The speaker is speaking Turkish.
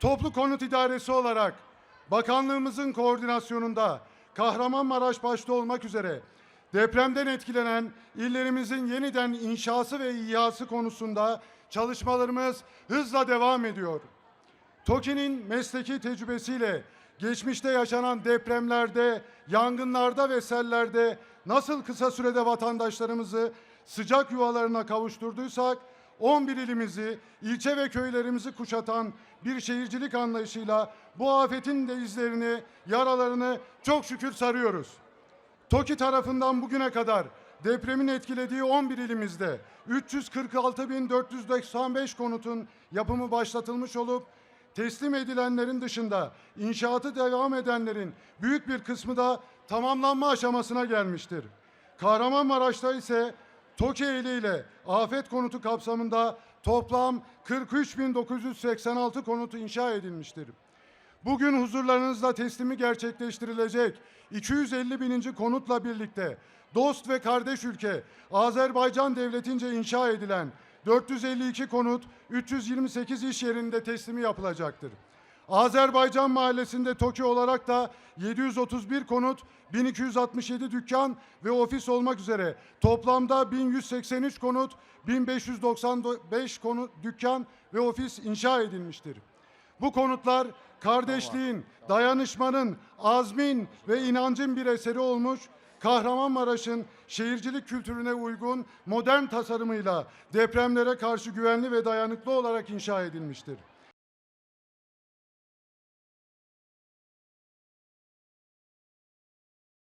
Toplu Konut İdaresi olarak bakanlığımızın koordinasyonunda Kahramanmaraş başta olmak üzere depremden etkilenen illerimizin yeniden inşası ve ihyası konusunda çalışmalarımız hızla devam ediyor. TOKİ'nin mesleki tecrübesiyle geçmişte yaşanan depremlerde, yangınlarda ve sellerde nasıl kısa sürede vatandaşlarımızı sıcak yuvalarına kavuşturduysak, 11 ilimizi, ilçe ve köylerimizi kuşatan bir şehircilik anlayışıyla bu afetin de izlerini, yaralarını çok şükür sarıyoruz. TOKİ tarafından bugüne kadar depremin etkilediği 11 ilimizde 346.495 konutun yapımı başlatılmış olup teslim edilenlerin dışında inşaatı devam edenlerin büyük bir kısmı da tamamlanma aşamasına gelmiştir. Kahramanmaraş'ta ise TOKİ eliyle afet konutu kapsamında toplam 43.986 konut inşa edilmiştir. Bugün huzurlarınızda teslimi gerçekleştirilecek 250 bininci konutla birlikte dost ve kardeş ülke Azerbaycan Devleti'nce inşa edilen 452 konut 328 iş yerinde teslimi yapılacaktır. Azerbaycan mahallesinde TOKİ olarak da 731 konut, 1267 dükkan ve ofis olmak üzere toplamda 1183 konut, 1595 konut, dükkan ve ofis inşa edilmiştir. Bu konutlar kardeşliğin, dayanışmanın, azmin ve inancın bir eseri olmuş, Kahramanmaraş'ın şehircilik kültürüne uygun modern tasarımıyla depremlere karşı güvenli ve dayanıklı olarak inşa edilmiştir.